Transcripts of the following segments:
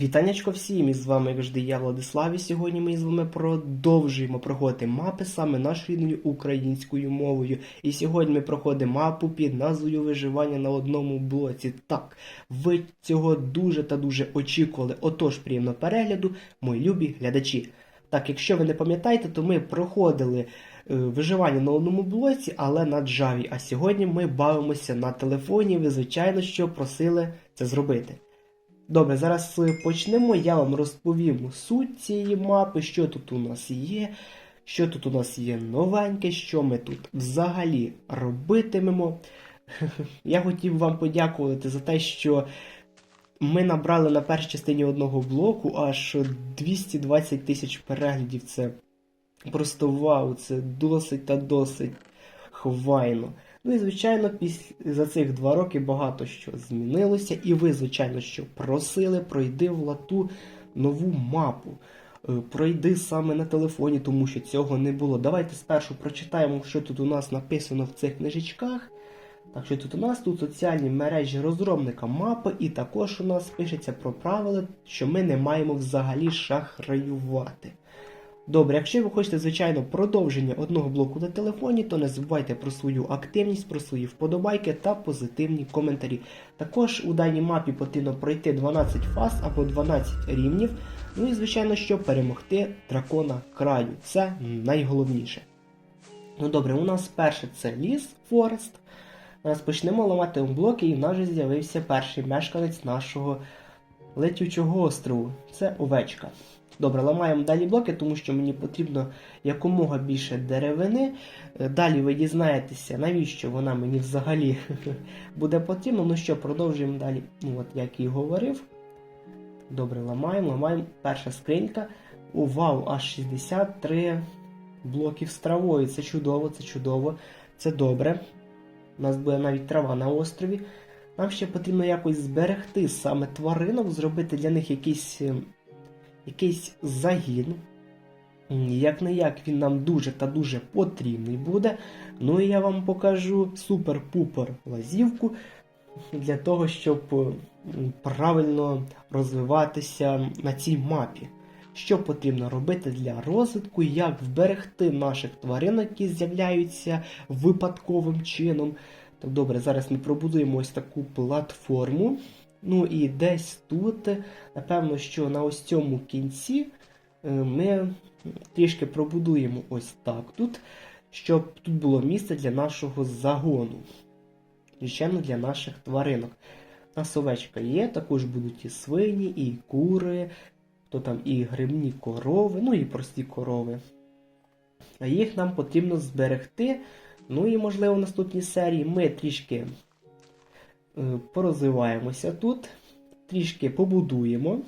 Вітанечко всім, і з вами завжди я Владислав, і сьогодні ми з вами продовжуємо проходити мапи саме нашою рідною українською мовою. І сьогодні ми проходимо мапу під назвою Виживання на одному блоці. Так, ви цього дуже та дуже очікували. Отож, приємного перегляду, мої любі глядачі. Так, якщо ви не пам'ятаєте, то ми проходили е, виживання на одному блоці, але на Java. А сьогодні ми бавимося на телефоні. Ви, звичайно, що просили це зробити. Добре, зараз е, почнемо. Я вам розповім суть цієї мапи, що тут у нас є, що тут у нас є новеньке, що ми тут взагалі робитимемо. Я хотів вам подякувати за те, що ми набрали на першій частині одного блоку аж 220 тисяч переглядів. Це просто вау, це досить та досить хвайно. Ну і, звичайно, після за цих два роки багато що змінилося, і ви, звичайно, що просили пройди в лату нову мапу. Е, Пройди саме на телефоні, тому що цього не було. Давайте спершу прочитаємо, що тут у нас написано в цих книжечках. Так що тут у нас тут соціальні мережі розробника мапи, і також у нас пишеться про правила, що ми не маємо взагалі шахраювати. Добре, якщо ви хочете, звичайно, продовження одного блоку на телефоні, то не забувайте про свою активність, про свої вподобайки та позитивні коментарі. Також у даній мапі потрібно пройти 12 фаз або 12 рівнів. Ну і, звичайно, щоб перемогти дракона краю. Це найголовніше. Ну добре, у нас перше це ліс, Форест. Зараз почнемо ламати блоки, і в нас вже з'явився перший мешканець нашого летючого острову. Це овечка. Добре, ламаємо далі блоки, тому що мені потрібно якомога більше деревини. Е, Далі ви дізнаєтеся, навіщо вона мені взагалі буде потрібна. Ну що, продовжуємо далі. Ну, от як і говорив. Добре, ламаємо, ламаємо. Перша скринька. О, вау, аж 63 блоків з травою. Це чудово, це чудово, це добре. У нас буде навіть трава на острові. Нам ще потрібно якось зберегти саме тваринок, зробити для них якийсь, е, якийсь загін. Як не як він нам дуже та дуже потрібний буде. Ну і я вам покажу супер-пупер лазівку для того, щоб правильно розвиватися на цій мапі. Що потрібно робити для розвитку, як вберегти наших тваринок, які з'являються випадковим чином. Так, добре, зараз ми пробудуємо ось таку платформу. Ну і десь тут, напевно, що на ось цьому кінці е, ми трішки пробудуємо ось так тут, щоб тут було місце для нашого загону. Звичайно, для наших тваринок. У нас овечка є, також будуть і свині, і кури, то там і грибні корови, ну і прості корови. А їх нам потрібно зберегти. Ну і, можливо, в наступній серії ми трішки порозвиваємося тут, трішки побудуємо,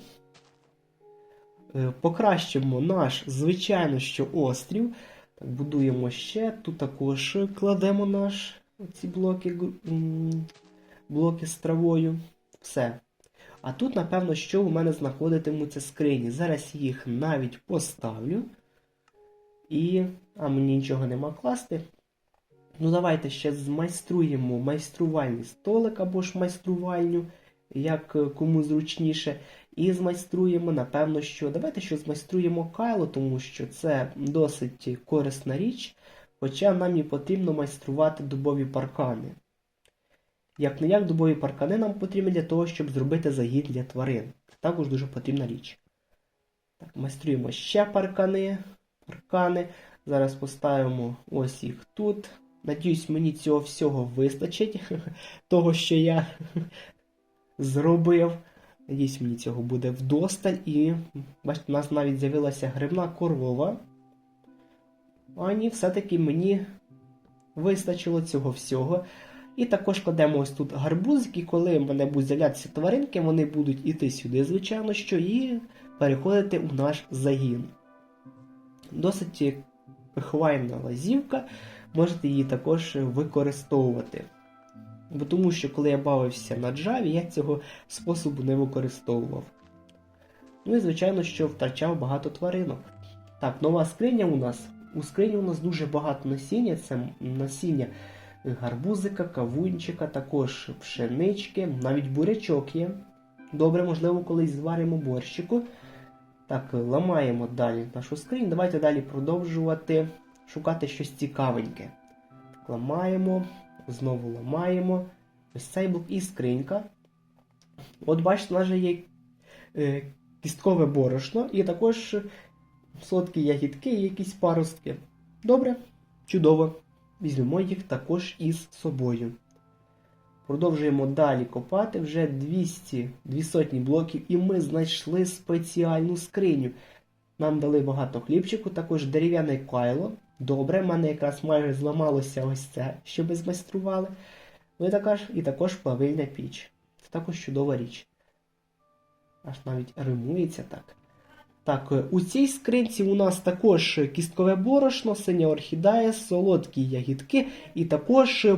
е, покращимо наш, звичайно, що острів. Так, будуємо ще. Тут також кладемо наш ці блоки, блоки з травою. Все. А тут, напевно, що у мене знаходитимуться скрині. Зараз їх навіть поставлю. І. А мені нічого нема класти. Ну, давайте ще змайструємо майструвальний столик або ж майструвальню, як е, кому зручніше. І змайструємо, напевно, що. Давайте що змайструємо кайло, тому що це досить корисна річ. Хоча нам і потрібно майструвати дубові паркани. Як не як дубові паркани нам потрібні для того, щоб зробити загід для тварин. Це Також дуже потрібна річ. Так, майструємо ще паркани. паркани. Зараз поставимо ось їх тут. Надіюсь, мені цього всього вистачить, того, що я зробив. Надіюсь, мені цього буде вдосталь. І бачите, у нас навіть з'явилася грибна корова. А ні, все-таки мені вистачило цього всього. І також кладемо ось тут гарбузики, коли в мене будуть з'являтися тваринки, вони будуть іти сюди, звичайно, що, і переходити у наш загін. Досить хвайна лазівка, можете її також використовувати. Бо тому що коли я бавився на Java, я цього способу не використовував. Ну і звичайно, що втрачав багато тваринок. Так, нова скриня у нас. У скрині у нас дуже багато насіння, це насіння гарбузика, кавунчика, також пшенички, навіть бурячок є. Добре, можливо, колись зваримо борщику. Так, ламаємо далі нашу скринь. Давайте далі продовжувати шукати щось цікавеньке. Так, ламаємо, знову ламаємо. Ось цей блок і скринька. От бачите, у нас же є е, кісткове борошно і також солодкі ягідки і якісь паростки. Добре, чудово. Візьмемо їх також із собою. Продовжуємо далі копати вже 200 200 блоків, і ми знайшли спеціальну скриню. Нам дали багато хлібчику, також дерев'яне кайло. Добре, в мене якраз майже зламалося ось це, що ми змайстрували. Ну і також, і також плавильна піч. Це також чудова річ. Аж навіть римується так. Так, е, у цій скринці у нас також кісткове борошно, синя орхідея, солодкі ягідки і також е,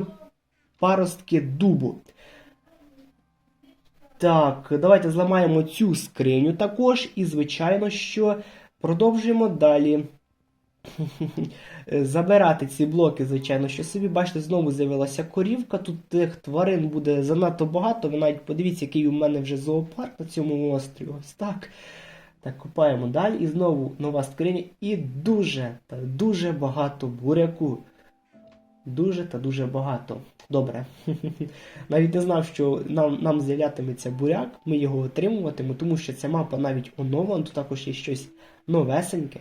паростки дубу. Так, давайте зламаємо цю скриню також. І, звичайно, що продовжуємо далі. Забирати ці блоки, звичайно, що собі, бачите, знову з'явилася корівка. Тут тих тварин буде занадто багато. Ви навіть подивіться, який у мене вже зоопарк на цьому острові. Ось так. Так, купаємо далі. І знову нова скриня. І дуже та дуже багато буряку. Дуже та дуже багато. Добре. Навіть не знав, що нам нам з'являтиметься буряк, ми його отримуватимемо, тому що ця мапа навіть оновлена, тут також є щось новесеньке.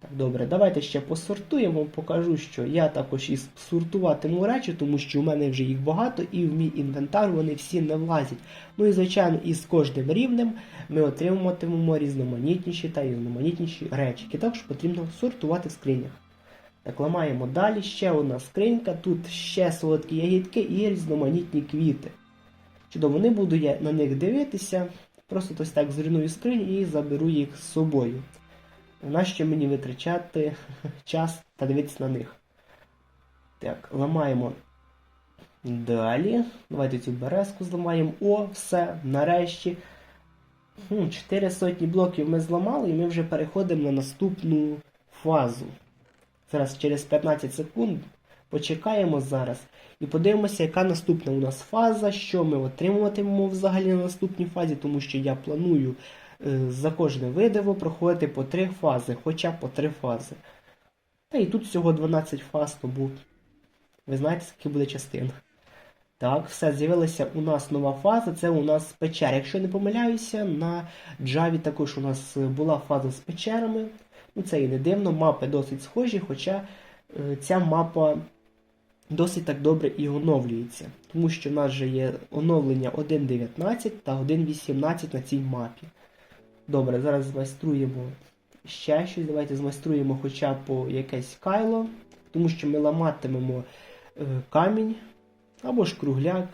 Так, добре, давайте ще посортуємо, покажу, що я також і сортуватиму речі, тому що у мене вже їх багато, і в мій інвентар вони всі не влазять. Ну і, звичайно, із кожним рівнем ми отримуватимемо різноманітніші та різноманітніші речі, які також потрібно сортувати в скринях. Так, ламаємо далі. Ще одна скринька, тут ще солодкі ягідки і різноманітні квіти. Чудово, не буду я на них дивитися, просто ось так зруйную скриню і заберу їх з собою. Нащо мені витрачати час та дивитися на них? Так, ламаємо далі. Давайте цю березку зламаємо. О, все, нарешті. 4 сотні блоків ми зламали і ми вже переходимо на наступну фазу. Зараз через 15 секунд почекаємо зараз і подивимося, яка наступна у нас фаза, що ми отримуватимемо взагалі на наступній фазі, тому що я планую за кожне видиво проходити по 3 фази, хоча по 3 фази. Та і тут всього 12 фаз, тому ви знаєте, скільки буде частин. Так, все, з'явилася у нас нова фаза, це у нас печера. Якщо не помиляюся, на Java також у нас була фаза з печерами. Ну, це і не дивно, мапи досить схожі, хоча е, ця мапа досить так добре і оновлюється. Тому що в нас вже є оновлення 1.19 та 1.18 на цій мапі. Добре, зараз змайструємо ще щось. Давайте змайструємо хоча б якесь кайло, тому що ми ламатимемо е, камінь або ж кругляк.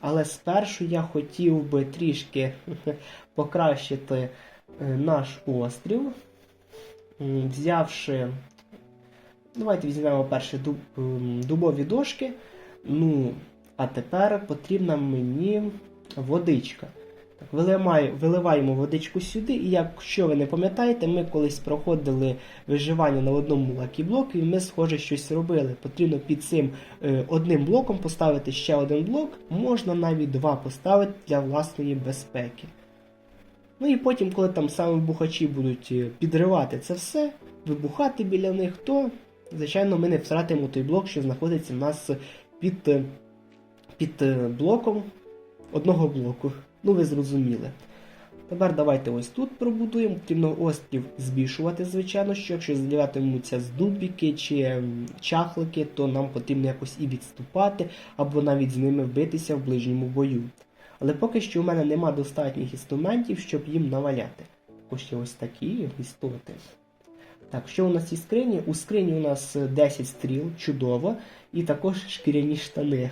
Але спершу я хотів би трішки покращити е, наш острів, взявши. Давайте візьмемо перші дуб, дубові дошки. Ну, а тепер потрібна мені водичка. Виливаємо, водичку сюди, і якщо ви не пам'ятаєте, ми колись проходили виживання на одному лакіблоку, і ми, схоже, щось робили. Потрібно під цим е, одним блоком поставити ще один блок, можна навіть два поставити для власної безпеки. Ну і потім, коли там саме бухачі будуть е, підривати це все, вибухати біля них, то, звичайно, ми не втратимо той блок, що знаходиться в нас під, е, під блоком одного блоку. Ну, ви зрозуміли. Тепер давайте ось тут пробудуємо. Потрібно острів збільшувати, звичайно, що якщо з'являтимуться здубіки чи ем, чахлики, то нам потрібно якось і відступати, або навіть з ними вбитися в ближньому бою. Але поки що у мене нема достатніх інструментів, щоб їм наваляти. Також є ось такі істоти. Так, що у нас із скрині? У скрині у нас 10 стріл, чудово, і також шкіряні штани.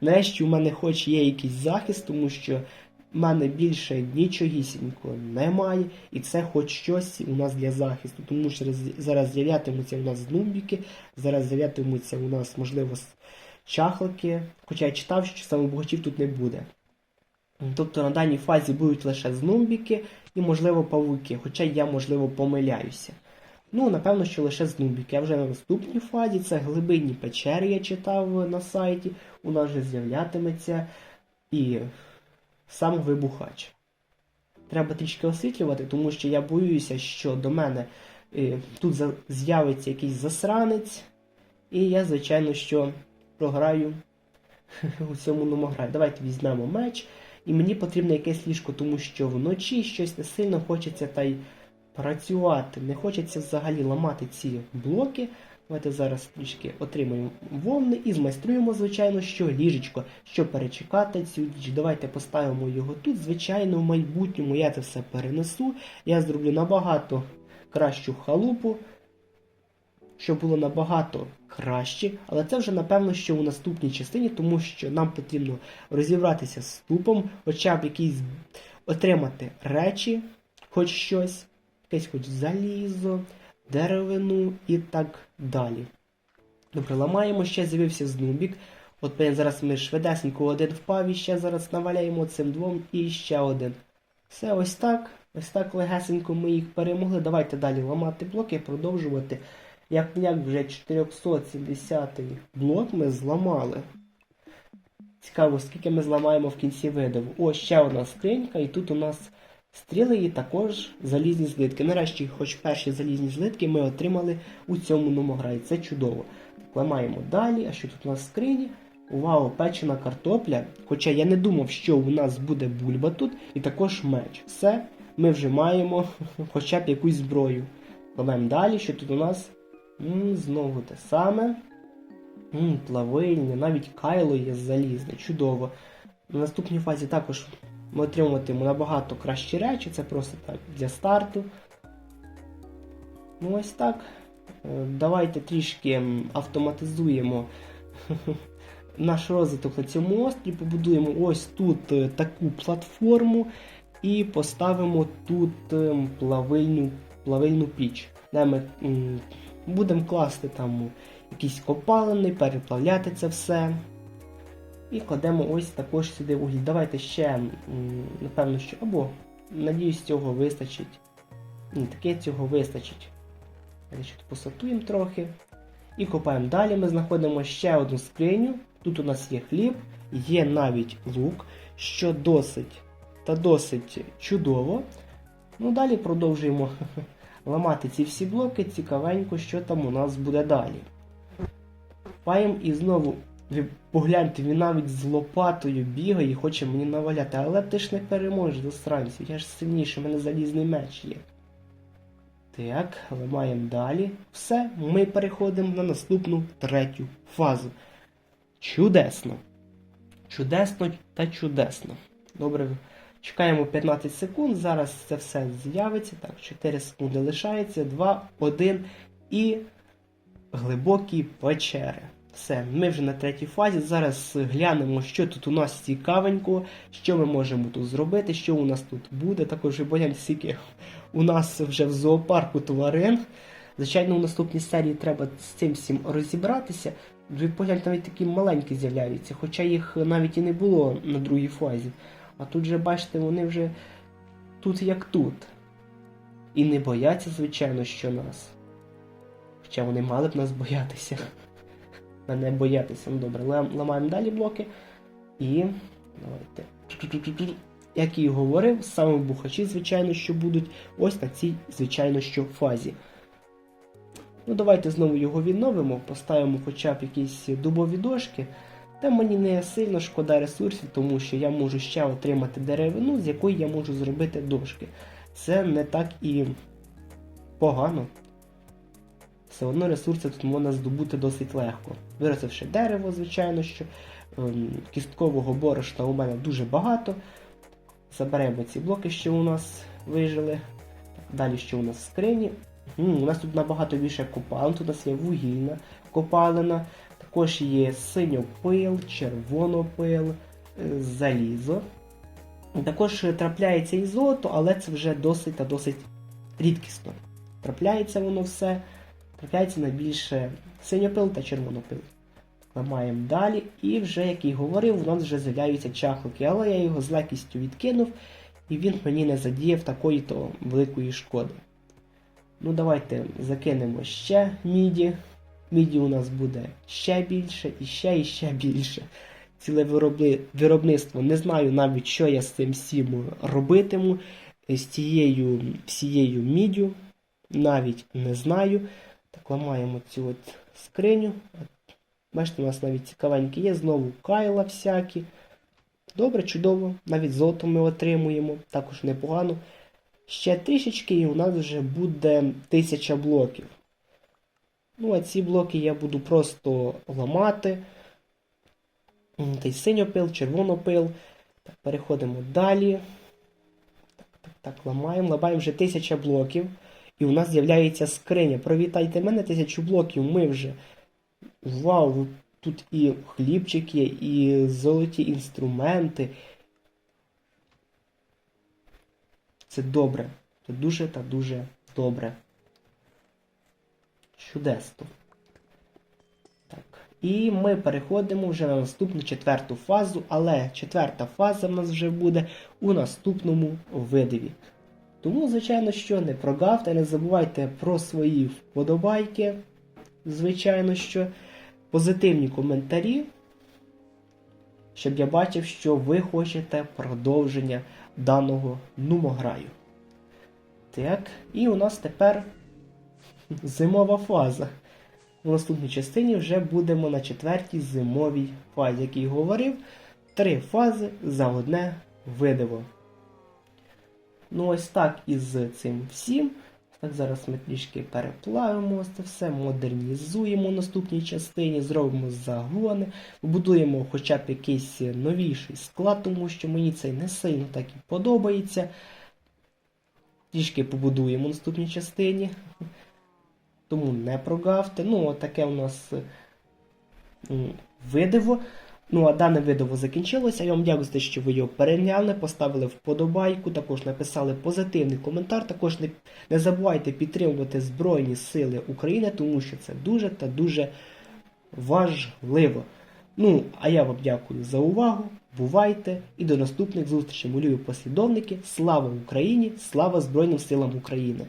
Нарешті у мене хоч є якийсь захист, тому що в мене більше нічогісінько немає, і це хоч щось у нас для захисту. Тому що зараз з'являтимуться у нас знумбіки, зараз з'являтимуться у нас, можливо, чахлики. Хоча я читав, що самобогачів тут не буде. Тобто на даній фазі будуть лише знумбіки і, можливо, павуки, хоча я, можливо, помиляюся. Ну, напевно, що лише знумбіки. А вже на наступній фазі це глибинні печери, я читав на сайті. У нас вже з'являтиметься і сам вибухач. Треба трішки освітлювати, тому що я боюся, що до мене е, тут з'явиться якийсь засранець, і я, звичайно, що програю у цьому номограю. Давайте візьмемо меч. І мені потрібно якесь ліжко, тому що вночі щось не сильно хочеться та й працювати. Не хочеться взагалі ламати ці блоки. Давайте зараз трішки отримаємо вовни і змайструємо, звичайно, що ліжечко, щоб перечекати цю ніч. Давайте поставимо його тут. Звичайно, в майбутньому я це все перенесу. Я зроблю набагато кращу халупу, щоб було набагато краще. Але це вже напевно, що у наступній частині, тому що нам потрібно розібратися з тупом, хоча б якісь отримати речі, хоч щось, якесь хоч залізо, деревину і так далі. Добре, ламаємо, ще з'явився знубік. От зараз ми швидесенько один впав і ще зараз наваляємо цим двом і ще один. Все ось так. Ось так легесенько ми їх перемогли. Давайте далі ламати блоки, продовжувати. Як як вже 470 блок ми зламали. Цікаво, скільки ми зламаємо в кінці видаву. Ось ще одна скринька, і тут у нас стріли і також залізні злитки. Нарешті, хоч перші залізні злитки ми отримали у цьому номограї. Це чудово. Ламаємо далі. А що тут у нас в скрині? Вау, печена картопля. Хоча я не думав, що у нас буде бульба тут, і також меч. Все, ми вже маємо хоча б якусь зброю. Ламаємо далі, що тут у нас? М, знову те саме. М, плавильня, навіть кайло є залізне, чудово. На наступній фазі також ми отримуватимемо набагато кращі речі, це просто так для старту. Ну ось так. Е, Давайте трішки автоматизуємо наш розвиток на цьому острові, побудуємо ось тут е, таку платформу і поставимо тут ем, плавильну, плавильну піч. Де ми будемо класти там якісь копалини, переплавляти це все. І кладемо ось також сюди вугіль. Давайте ще, напевно, що. Або, надіюсь, цього вистачить. Ні, таке цього вистачить. Ще тут посортуємо трохи. І копаємо далі. Ми знаходимо ще одну скриню. Тут у нас є хліб, є навіть лук, що досить та досить чудово. Ну, далі продовжуємо ламати ці всі блоки. Цікавенько, що там у нас буде далі. Паєм і знову, ви погляньте, він навіть з лопатою бігає і хоче мені наваляти. Але ти ж не переможеш до странців, я ж сильніший, у мене залізний меч є. Так, ламаємо далі. Все, ми переходимо на наступну третю фазу. Чудесно. Чудесно та чудесно. Добре, чекаємо 15 секунд. Зараз це все з'явиться. Так, 4 секунди лишається. 2, 1 і глибокі печери. Все, ми вже на третій фазі. Зараз глянемо, що тут у нас цікавенько, що ми можемо тут зробити, що у нас тут буде. Також погляньте, скільки у нас вже в зоопарку тварин. Звичайно, у наступній серії треба з цим всім розібратися. Ви погляньте, навіть такі маленькі з'являються, хоча їх навіть і не було на другій фазі. А тут же, бачите, вони вже тут як тут. І не бояться, звичайно, що нас. Хоча вони мали б нас боятися. А не боятися. Ну добре, ламаємо далі блоки. І. Давайте. Як і говорив, саме бухачі, звичайно, що будуть ось на цій, звичайно, що фазі. Ну, давайте знову його відновимо, поставимо хоча б якісь дубові дошки. Та мені не сильно шкода ресурсів, тому що я можу ще отримати деревину, з якої я можу зробити дошки. Це не так і погано. Все одно ресурси тут можна здобути досить легко. Виростивши дерево, звичайно, що ем, кісткового борошна у мене дуже багато. Заберемо ці блоки, що у нас вижили. Далі що у нас в скрині. М, у нас тут набагато більше копалин, тут у нас є вугільна копалина, також є синьопил, червонопил, е, залізо. Також трапляється і золото, але це вже досить та досить рідкісно. Трапляється воно все, трапляється найбільше синьопил та червонопил. Ламаємо далі, і вже, як і говорив, у нас вже з'являються чахлики, але я його з легкістю відкинув, і він мені не задіяв такої то великої шкоди. Ну, давайте закинемо ще міді. Міді у нас буде ще більше, і ще, і ще більше. ціле виробли- виробництво. Не знаю навіть, що я з цим всім робитиму, з цією всією міддю. Навіть не знаю. Так, ламаємо цю от скриню. Бачите, у нас навіть цікавенькі є. Знову кайла всякі. Добре, чудово. Навіть золото ми отримуємо. Також непогано. Ще трішечки і у нас вже буде 1000 блоків. Ну, а ці блоки я буду просто ламати. Та й синьопил, червонопил. Так, переходимо далі. Так, так, так, ламаємо. Ламаємо вже 1000 блоків. І у нас з'являється скриня. Привітайте мене, 1000 блоків. Ми вже. Вау! Тут і хлібчик є, і золоті інструменти. Це добре. Це дуже та дуже добре. Чудесно. Так. І ми переходимо вже на наступну четверту фазу, але четверта фаза в нас вже буде у наступному видиві. Тому, звичайно, що не прогавте, не забувайте про свої вподобайки. Звичайно, що позитивні коментарі, щоб я бачив, що ви хочете продовження даного нумограю. Так, і у нас тепер зимова фаза. У наступній частині вже будемо на четвертій зимовій фазі, як і говорив, три фази за одне видиво. Ну, ось так і з цим всім. Так, зараз ми трішки переплавимо це все, модернізуємо в наступній частині, зробимо загони, будуємо хоча б якийсь новіший склад, тому що мені цей не сильно так і подобається. Трішки побудуємо в наступній частині. Тому не прогавте. Ну, отаке у нас видиво. Ну, а дане видиво закінчилося. Я вам дякую за те, що ви його переглянули, поставили вподобайку, також написали позитивний коментар. Також не, не забувайте підтримувати Збройні Сили України, тому що це дуже та дуже важливо. Ну, а я вам дякую за увагу. Бувайте і до наступних зустрічей, мої любі послідовники. Слава Україні! Слава Збройним силам України!